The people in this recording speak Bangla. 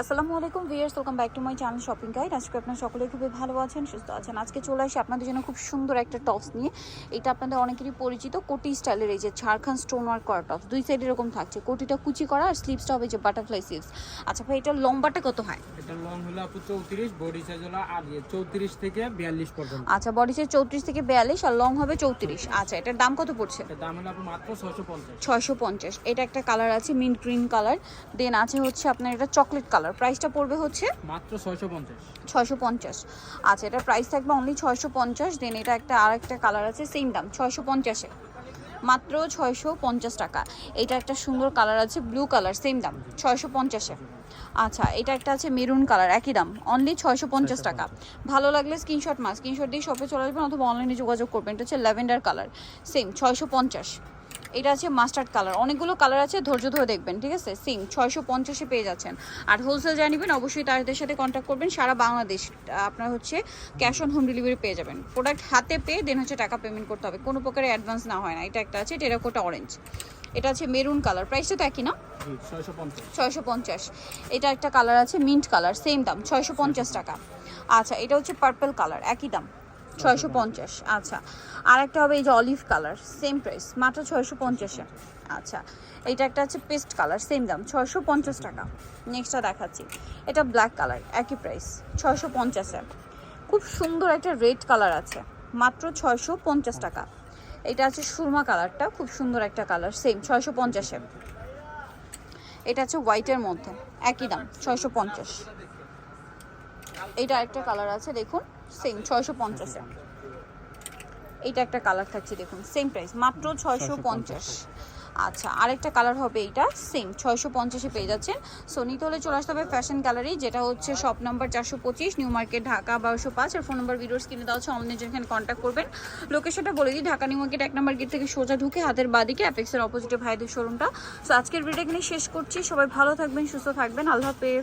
আসসালামু আলাইকুম viewers welcome back to my channel shopping guide আজকে আপনারা সকলে খুবই ভালো আছেন সুস্থ আছেন। আজকে চলে আসি আপনাদের জন্য খুব সুন্দর একটা টপস নিয়ে। এটা আপনাদের অনেকেরই পরিচিত কোটি স্টাইলের এই যে ঝাড়খান্ড স্টোন ওয়ার্ক করা টপস দুই সাইড এরকম থাকছে কোটিটা কুচি করা আর স্লিপসটা হবে যে বাটারফ্লাই স্লিপস আচ্ছা ভাই এটা লম্বাটা কত হয়? এটা লং হলো আপু চৌত্রিশ বডি সাইজ হলো আর চৌত্রিশ থেকে বিয়াল্লিশ পর্যন্ত। আচ্ছা বডি সাইজ চৌত্রিশ থেকে বিয়াল্লিশ আর লং হবে চৌত্রিশ। আচ্ছা এটার দাম কত পড়ছে? এটার দাম হলো আপু মাত্র ছয়শো পঞ্চাশ। ছয়শো পঞ্চাশ। এটা একটা কালার আছে মিন্ট গ্রিন কালার দেন আছে হচ্ছে আপনার এটা চকলেট কালার প্রাইসটা পড়বে হচ্ছে মাত্র ছয়শো পঞ্চাশ। ছয়শো পঞ্চাশ। আচ্ছা এটা প্রাইস থাকবে অনলি ছয়শো পঞ্চাশ দেন এটা একটা আরেকটা কালার আছে সেম দাম ছয়শো পঞ্চাশে। মাত্র ছয়শো পঞ্চাশ টাকা। এটা একটা সুন্দর কালার আছে ব্লু কালার সেম দাম ছয়শো পঞ্চাশে। আচ্ছা এটা একটা আছে মেরুন কালার একই দাম অনলি ছয়শো পঞ্চাশ টাকা। ভালো লাগলে স্ক্রিনশট মাস স্ক্রিনশট দিয়ে শপে চলে আসবেন অথবা অনলাইনে যোগাযোগ করবেন এটা হচ্ছে ল্যাভেন্ডার কালার সেম ছয়শো পঞ্চাশ। এটা আছে মাস্টার্ড কালার। অনেকগুলো কালার আছে ধৈর্য ধরে দেখবেন ঠিক আছে? সেম ছয়শো পঞ্চাশে পেয়ে যাচ্ছেন। আর হোলসেল জানিবেন অবশ্যই তাদের সাথে কন্ট্যাক্ট করবেন। সারা বাংলাদেশ আপনার হচ্ছে ক্যাশ অন হোম ডেলিভারি পেয়ে যাবেন। প্রোডাক্ট হাতে পেয়ে দেন হচ্ছে টাকা পেমেন্ট করতে হবে। কোনো প্রকারের অ্যাডভান্স না হয় না। এটা একটা আছে টেরাকোটা অরেঞ্জ এটা আছে মেরুন কালার প্রাইসটা তো একই না? ছয়শো পঞ্চাশ। এটা একটা কালার আছে মিন্ট কালার সেম দাম ছয়শো পঞ্চাশ টাকা। আচ্ছা এটা হচ্ছে পার্পল কালার একই দাম। ছয়শো পঞ্চাশ। আচ্ছা আর একটা হবে এই যে অলিভ কালার সেম প্রাইস মাত্র ছয়শো পঞ্চাশে। আচ্ছা এটা একটা আছে পেস্ট কালার সেম দাম, ছয়শো পঞ্চাশ টাকা। নেক্সটটা দেখাচ্ছি। এটা ব্ল্যাক কালার একই প্রাইস ছয়শো পঞ্চাশে। খুব সুন্দর একটা রেড কালার আছে, মাত্র ছয়শো পঞ্চাশ টাকা। এটা আছে সুরমা কালারটা খুব সুন্দর একটা কালার সেম ছয়শো পঞ্চাশে। এটা আছে হোয়াইটের মধ্যে, একই দাম, ছয়শো পঞ্চাশ। এটা একটা কালার আছে, দেখুন। সেম ছয়শো পঞ্চাশে এইটা একটা কালার থাকছে দেখুন সেম প্রাইস মাত্র ছয়শো পঞ্চাশ। আচ্ছা আরেকটা কালার হবে এইটা সেম ছয়শো পঞ্চাশে পেয়ে যাচ্ছেন। সো নিতে হলে চলে আসতে হবে ফ্যাশন গ্যালারি যেটা হচ্ছে শপ নাম্বার চারশো পঁচিশ নিউ মার্কেট ঢাকা বারোশো পাঁচ। আর ফোন নাম্বার ভিডিওস কিনে দেওয়া হচ্ছে অনলাইনে যেখানে কন্ট্যাক্ট করবেন। লোকেশনটা বলে দিই ঢাকা নিউ মার্কেট এক নাম্বার গেট থেকে সোজা ঢুকে হাতের বাদিকে অ্যাপেক্সের অপোজিটে ভাইদের শোরুমটা সো আজকের ভিডিও এখানে শেষ করছি। সবাই ভালো থাকবেন সুস্থ থাকবেন। আল্লাহ হাফেজ।